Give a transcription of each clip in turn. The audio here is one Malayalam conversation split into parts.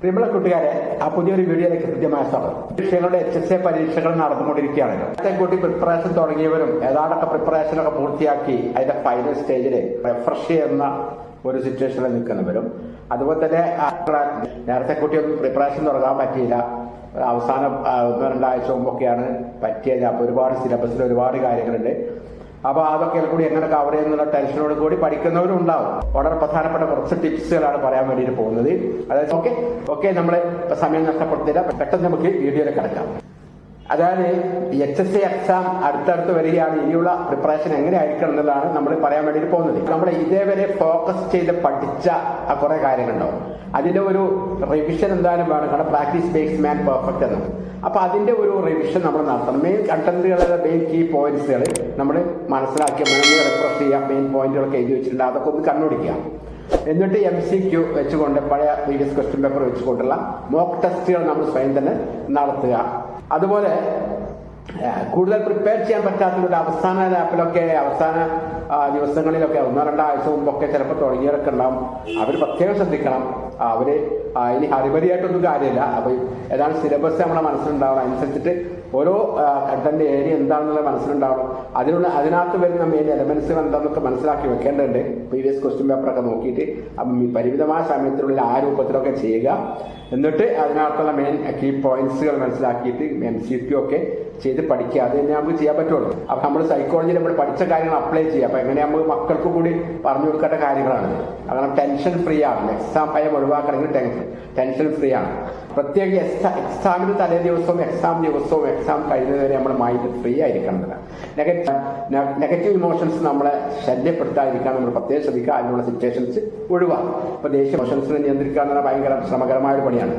പ്രിയമുള്ള കൂട്ടുകാരെ ആ പുതിയൊരു വീഡിയോയിലേക്ക് കൃത്യമായ സ്വാഗതം. പരീക്ഷകളുടെ എച്ച് എസ് എ പരീക്ഷകൾ നടന്നുകൊണ്ടിരിക്കുകയാണല്ലോ കൂട്ടി പ്രിപ്പറേഷൻ തുടങ്ങിയവരും ഏതാണ്ടൊക്കെ പ്രിപ്പറേഷനൊക്കെ പൂർത്തിയാക്കി അതിന്റെ ഫൈനൽ സ്റ്റേജിൽ റിഫ്രഷ് ചെയ്യുന്ന ഒരു സിറ്റുവേഷനിൽ നിൽക്കുന്നവരും അതുപോലെ തന്നെ നേരത്തെ കൂട്ടി ഒന്നും പ്രിപ്പറേഷൻ തുടങ്ങാൻ പറ്റിയില്ല. അവസാനം ഒന്ന് രണ്ടാഴ്ച മുമ്പൊക്കെയാണ് പറ്റിയത്. ഒരുപാട് സിലബസിൽ ഒരുപാട് കാര്യങ്ങളുണ്ട്. അപ്പൊ അതൊക്കെ കൂടി എങ്ങനെ കവർ ചെയ്യുന്നുള്ള ടെൻഷനോട് കൂടി പഠിക്കുന്നവരും ഉണ്ടാവും വളരെ പ്രധാനപ്പെട്ട കുറച്ച് ടിപ്സുകളാണ് പറയാൻ വേണ്ടിയിട്ട് പോകുന്നത്. അതായത് ഓക്കെ ഓക്കെ നമ്മൾ സമയം നഷ്ടപ്പെടുത്തില്ല. പെട്ടെന്ന് നമുക്ക് വീഡിയോയിൽ കിടക്കാം. അതായത് എച്ച് എസ് സി എക്സാം അടുത്തടുത്ത് വരികയാണ്. ഇനിയുള്ള പ്രിപ്പറേഷൻ എങ്ങനെയായിരിക്കണം എന്നുള്ളതാണ് നമ്മൾ പറയാൻ വേണ്ടിയിട്ട് പോകുന്നത്. നമ്മൾ ഇതേവരെ ഫോക്കസ് ചെയ്ത് പഠിച്ച ആ കുറെ കാര്യങ്ങളുണ്ടാവും. അതിന്റെ ഒരു റിവിഷൻ എന്തായാലും വേണം. കാരണം പ്രാക്ടീസ് ബേസ് മാൻ പെർഫെക്റ്റ് എന്ന്. അപ്പൊ അതിന്റെ ഒരു റിവിഷൻ നമ്മൾ നടത്തണം. മെയിൻ കണ്ടന്റുകളുടെ മെയിൻ കീ പോയിന്റ്സുകൾ നമ്മൾ മനസ്സിലാക്കിയ മെയിൻ റിഫ്രഷ് ചെയ്യാം മെയിൻ പോയിന്റുകളൊക്കെ എഴുതി വെച്ചിട്ടുണ്ട്. അതൊക്കെ ഒന്ന് കണ്ണോടിക്കുക എന്നിട്ട് എം സി ക്യൂ വെച്ചുകൊണ്ട് പഴയ പ്രീവിയസ് ക്വസ്റ്റ്യൻ പേപ്പർ വെച്ചുകൊണ്ടുള്ള മോക്ക് ടെസ്റ്റുകൾ നമ്മൾ സ്വയം തന്നെ നടത്തുക. അതുപോലെ കൂടുതൽ പ്രിപ്പയർ ചെയ്യാൻ പറ്റാത്തവരുടെ അവസാന ലാപ്പിലൊക്കെ അവസാന ദിവസങ്ങളിലൊക്കെ ഒന്നോ രണ്ടോ ആഴ്ച മുമ്പൊക്കെ ചിലപ്പോൾ തുടങ്ങിയവരൊക്കെ ഉണ്ടാവും. അവർ പ്രത്യേകം ശ്രദ്ധിക്കണം. അവർ ഇനി ഹരിപരിയായിട്ടൊന്നും കാര്യമില്ല. അപ്പൊ ഏതാണ് സിലബസ് നമ്മുടെ മനസ്സിലുണ്ടാവണം. അനുസരിച്ചിട്ട് ഓരോ കണ്ടന്റ് ഏരിയ എന്താണെന്നുള്ള മനസ്സിലുണ്ടാവണം. അതിനുള്ള അതിനകത്ത് വരുന്ന മെയിൻ എലമെന്റ്സുകൾ എന്താണെന്നൊക്കെ മനസ്സിലാക്കി വെക്കേണ്ടതുണ്ട്. പ്രീവിയസ് ക്വസ്റ്റ്യൻ പേപ്പറൊക്കെ നോക്കിയിട്ട് അപ്പം ഈ പരിമിതമായ സമയത്തിനുള്ളിൽ ആ രൂപത്തിലൊക്കെ ചെയ്യുക. എന്നിട്ട് അതിനകത്തുള്ള മെയിൻ കീ പോയിന്റ്സുകൾ മനസ്സിലാക്കിയിട്ട് എം സി ക്യു ഒക്കെ ചെയ്ത് പഠിക്കുക. അത് തന്നെ നമുക്ക് ചെയ്യാൻ പറ്റുള്ളൂ. അപ്പൊ നമ്മൾ സൈക്കോളജിയിൽ നമ്മൾ പഠിച്ച കാര്യങ്ങൾ അപ്ലൈ ചെയ്യുക. അപ്പൊ എങ്ങനെ നമുക്ക് മക്കൾക്ക് കൂടി പറഞ്ഞു കൊടുക്കേണ്ട കാര്യങ്ങളാണ്. അങ്ങനെ ടെൻഷൻ ഫ്രീ ആണ്. എക്സാം ഭയം ഒഴിവാക്കണമെങ്കിൽ ടെൻഷൻ ടെൻഷൻ ഫ്രീ ആണ് പ്രത്യേക എക്സാമിന് തലേ ദിവസവും എക്സാം ദിവസവും എക്സാം കഴിയുന്നതുവരെ നമ്മുടെ മൈൻഡ് ഫ്രീ ആയിരിക്കണം നെഗറ്റീവ് ഇമോഷൻസ് നമ്മളെ ശല്യപ്പെടുത്താതിരിക്കാൻ നമ്മൾ പ്രത്യേകം ശ്രദ്ധിക്കുക. അതിനുള്ള സിറ്റുവേഷൻസ് ഒഴിവാക്കും ഇപ്പൊ ദേഷ്യ ഇമോഷൻസിനെ നിയന്ത്രിക്കുക എന്ന് പറഞ്ഞാൽ ഭയങ്കര ശ്രമകരമായ ഒരു പണിയാണ്.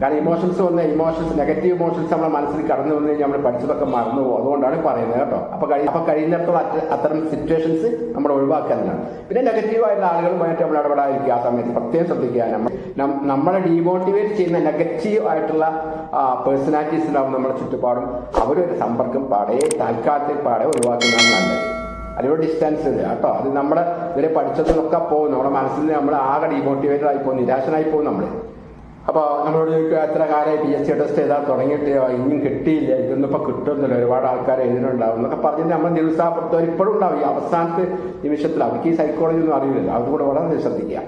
കാരണം ഇമോഷൻസ് വന്ന ഇമോഷൻസ് നെഗറ്റീവ് ഇമോഷൻസ് നമ്മുടെ മനസ്സിൽ കടന്നു വന്നു കഴിഞ്ഞാൽ നമ്മൾ പഠിച്ചതൊക്കെ മറന്നു പോകും. അതുകൊണ്ടാണ് പറയുന്നത് കേട്ടോ. അപ്പൊ കഴി അപ്പൊ കഴിയുന്നിടത്തോളം അത്തരം സിറ്റുവേഷൻസ് നമ്മൾ ഒഴിവാക്കാൻ പിന്നെ നെഗറ്റീവ് ആയിട്ടുള്ള ആളുകളുമായിട്ട് നമ്മൾ ഇടപെടാതിരിക്കുക ആ സമയത്ത് പ്രത്യേകം ശ്രദ്ധിക്കുക. നമ്മൾ നമ്മളെ ഡീമോട്ടിവേറ്റ് ചെയ്യുന്ന നെഗറ്റീവ് ആയിട്ടുള്ള പേഴ്സണാലിറ്റീസ് ഉണ്ടാവും നമ്മുടെ ചുറ്റുപാടും. അവരൊരു സമ്പർക്കം പാടെ താൽക്കാലത്തിൽ പാടെ ഒഴിവാക്കുന്നതാണ് നല്ലത്. അതിനോട് ഡിസ്റ്റൻസ് ഉണ്ട് കേട്ടോ. അത് നമ്മുടെ ഇവരെ പഠിച്ചതിനൊക്കെ പോകും നമ്മുടെ മനസ്സിൽ നമ്മൾ ആകെ ഡീമോട്ടിവേറ്റഡ് ആയി പോകും നിരാശനായി പോകും നമ്മൾ അപ്പോൾ നമ്മളോട് ചോദിക്കുക എത്ര കാലം പി എസ് സി ടെസ്റ്റ് ചെയ്താൽ തുടങ്ങിയിട്ട്? ഇനിയും കിട്ടിയില്ല. ഇതൊന്നും ഇപ്പോൾ കിട്ടുന്നില്ല. ഒരുപാട് ആൾക്കാർ എഴുതുന്നുണ്ടാവും. എന്നൊക്കെ പറഞ്ഞിട്ട് നമ്മൾ നിരുത്സാഹപ്പെടുത്തവർ ഇപ്പോഴും ഉണ്ടാവും. ഈ അവസാനത്തെ നിമിഷത്തിൽ അവർക്ക് ഈ സൈക്കോളജി ഒന്നും അറിയില്ല അതുകൂടെ വളരെ ശ്രദ്ധിക്കുക.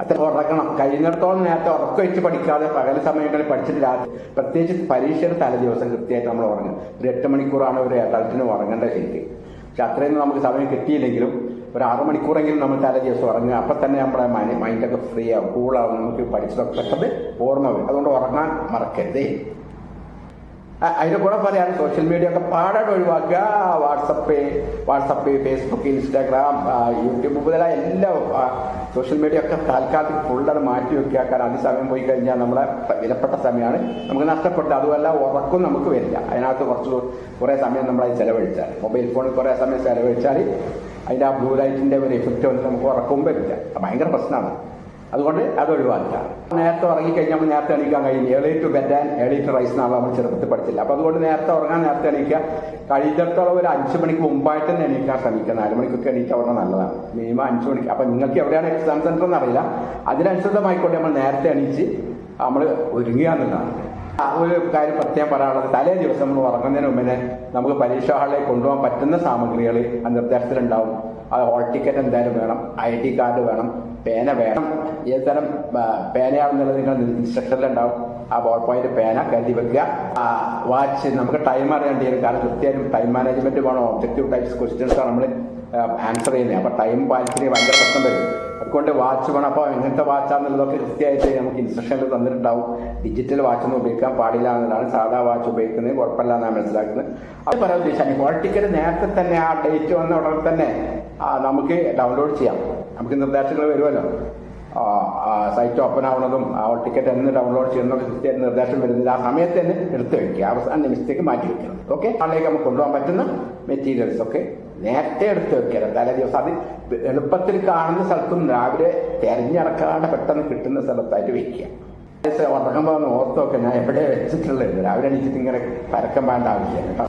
അത്ര ഉറക്കണം കഴിയുന്നിടത്തോളം നേരത്തെ ഉറക്കം വെച്ച് പഠിക്കാതെ പകൽ സമയങ്ങളിൽ പഠിച്ചിട്ട് രാത്രി പ്രത്യേകിച്ച് പരീക്ഷയുടെ തലേ ദിവസം കൃത്യമായിട്ട് നമ്മൾ ഉറങ്ങും. ഒരു എട്ട് മണിക്കൂറാണ് ഒരു അഡൾട്ടിന് ഉറങ്ങേണ്ട ശരിക്ക്. പക്ഷെ അത്രയൊന്നും നമുക്ക് സമയം കിട്ടിയില്ലെങ്കിലും ഒരു ആറ് മണിക്കൂറെങ്കിലും നമ്മൾ തലേ ദിവസം ഉറങ്ങുക. അപ്പം തന്നെ നമ്മുടെ മൈൻഡ് മൈൻഡൊക്കെ ഫ്രീ ആവും കൂളാവും നമുക്ക് പഠിച്ചതൊക്കെ പെട്ടെന്ന് ഓർമ്മ വരും. അതുകൊണ്ട് ഉറങ്ങാൻ മറക്കരുതേ. അതിന്റെ കൂടെ പറയാണ് സോഷ്യൽ മീഡിയ ഒക്കെ പാടായിട്ട് ഒഴിവാക്കുക. WhatsApp WhatsApp Facebook Instagram YouTube മുതലായ എല്ലാ സോഷ്യൽ മീഡിയ ഒക്കെ താൽക്കാലത്തിൽ ഫുള്ളാണ് മാറ്റി വെക്കുക. കാരണം സമയം പോയി കഴിഞ്ഞാൽ നമ്മളെ വിലപ്പെട്ട സമയമാണ്. നമുക്ക് നഷ്ടപ്പെട്ടത്. അതുമല്ല ഉറക്കം നമുക്ക് വരില്ല. അതിനകത്ത് കുറച്ച് കുറേ സമയം നമ്മൾ അത് ചെലവഴിച്ചാൽ. മൊബൈൽ ഫോണിൽ കുറേ സമയം ചെലവഴിച്ചാൽ അതിന്റെ ആ ബ്ലൂ ലൈറ്റിന്റെ ഒരു എഫക്റ്റ് വന്നിട്ട് നമുക്ക് ഉറക്കവും വരില്ല. ഭയങ്കര പ്രശ്നമാണ്. അതുകൊണ്ട് അത് ഒഴിവാക്കുക നേരത്തെ ഉറങ്ങിക്കഴിഞ്ഞാൽ നമ്മൾ നേരത്തെ എണീക്കാൻ കഴിയും. Early to bed and early to rise എന്നാണ് നമ്മൾ ചെറുപ്പത്തിൽ പഠിച്ചില്ല. അപ്പൊ അതുകൊണ്ട് നേരത്തെ ഉറങ്ങാൻ നേരത്തെ എണീക്കുക. കഴിയുന്നിടത്തോളം ഒരു അഞ്ച് മണിക്ക് മുമ്പായിട്ട് തന്നെ എണീക്കാൻ ശ്രമിക്കുക. നാല് മണിക്കൊക്കെ എണീക്കാൻ വളരെ നല്ലതാണ്. മിനിമം അഞ്ച് മണിക്ക്. അപ്പൊ നിങ്ങൾക്ക് എവിടെയാണ് എക്സാം സെന്റർ എന്നറിയില്ല അതിനനുസൃതമായിക്കൊണ്ട് നമ്മൾ നേരത്തെ എണീച്ച് നമ്മൾ ഒരുങ്ങുക എന്നുള്ളതാണ്. ഒരു കാര്യം പ്രത്യേകം പറയാനുള്ളത്. തലേ ദിവസം നമ്മൾ ഉറങ്ങുന്നതിന് മുമ്പേ നമുക്ക് പരീക്ഷാ ഹാളിലേക്ക് കൊണ്ടുപോകാൻ പറ്റുന്ന സാമഗ്രികൾ ആ നിർദ്ദേശത്തിലുണ്ടാവും. ഹോൾ ടിക്കറ്റ് എന്തായാലും വേണം. ഐ ഡി കാർഡ് വേണം. പേന വേണം. ഏത് തരം പേനയാണെന്നുള്ളത് നിങ്ങൾ ഇൻസ്ട്രക്ഷനിലുണ്ടാവും ആ ബോൾ പോയിന്റ് പേന കരുതി വെക്കുക. വാച്ച് നമുക്ക് ടൈം അറിയേണ്ടി വരും. കാരണം കൃത്യമായും ടൈം മാനേജ്മെന്റ് വേണം ഒബ്ജക്റ്റീവ് ടൈപ്സ് ആണ് നമ്മൾ ആൻസർ ചെയ്യുന്നത്. അപ്പൊ ടൈം പാലിച്ചിട്ട് ഭയങ്കര പ്രശ്നം വരും. അതുകൊണ്ട് വാച്ച് വേണം. അപ്പോൾ എങ്ങനത്തെ വാച്ചാന്നുള്ളതൊക്കെ കൃത്യമായിട്ട് നമുക്ക് ഇൻസ്ട്രക്ഷനിൽ തന്നിട്ടുണ്ടാവും. ഡിജിറ്റൽ വാച്ചൊന്നും ഉപയോഗിക്കാൻ പാടില്ല എന്നതാണ് സാധാ വാച്ച് ഉപയോഗിക്കുന്നത്. കുഴപ്പമില്ല എന്നാണ് മനസ്സിലാക്കുന്നത്. അത് പറയാൻ ഉദ്ദേശിച്ചാൽ ഹോൾ ടിക്കറ്റ് നേരത്തെ തന്നെ ആ ഡേറ്റ് വന്ന ഉടനെ തന്നെ നമുക്ക് ഡൗൺലോഡ് ചെയ്യാം. നമുക്ക് നിർദ്ദേശങ്ങൾ വരുമല്ലോ. സൈറ്റ് ഓപ്പൺ ആവുന്നതും ആ ടിക്കറ്റ് എന്ന് ഡൗൺലോഡ് ചെയ്യുന്നതൊക്കെ കൃത്യമായിട്ട് നിർദ്ദേശം വരുന്നില്ല. ആ സമയത്ത് തന്നെ എടുത്ത് വയ്ക്കുക അവസാന നിമിഷത്തേക്ക് മാറ്റി വയ്ക്കണം ഓക്കെ നാളേക്ക് നമുക്ക് കൊണ്ടുപോകാൻ പറ്റുന്ന മെറ്റീരിയൽസ് ഒക്കെ നേരത്തെ എടുത്ത് വെക്കുക തലേ ദിവസം അത് എളുപ്പത്തിൽ കാണുന്ന സ്ഥലത്തും രാവിലെ തെരഞ്ഞെടുക്കാണ്ട് പെട്ടെന്ന് കിട്ടുന്ന സ്ഥലത്തായിട്ട് വെക്കുക. ഉറക്കം പോകുന്ന ഓർത്തൊക്കെ ഞാൻ എവിടെ വെച്ചിട്ടുള്ളത്? രാവിലെ എണീച്ചിട്ട് ഇങ്ങനെ പരക്കം വേണ്ട ആവശ്യമില്ല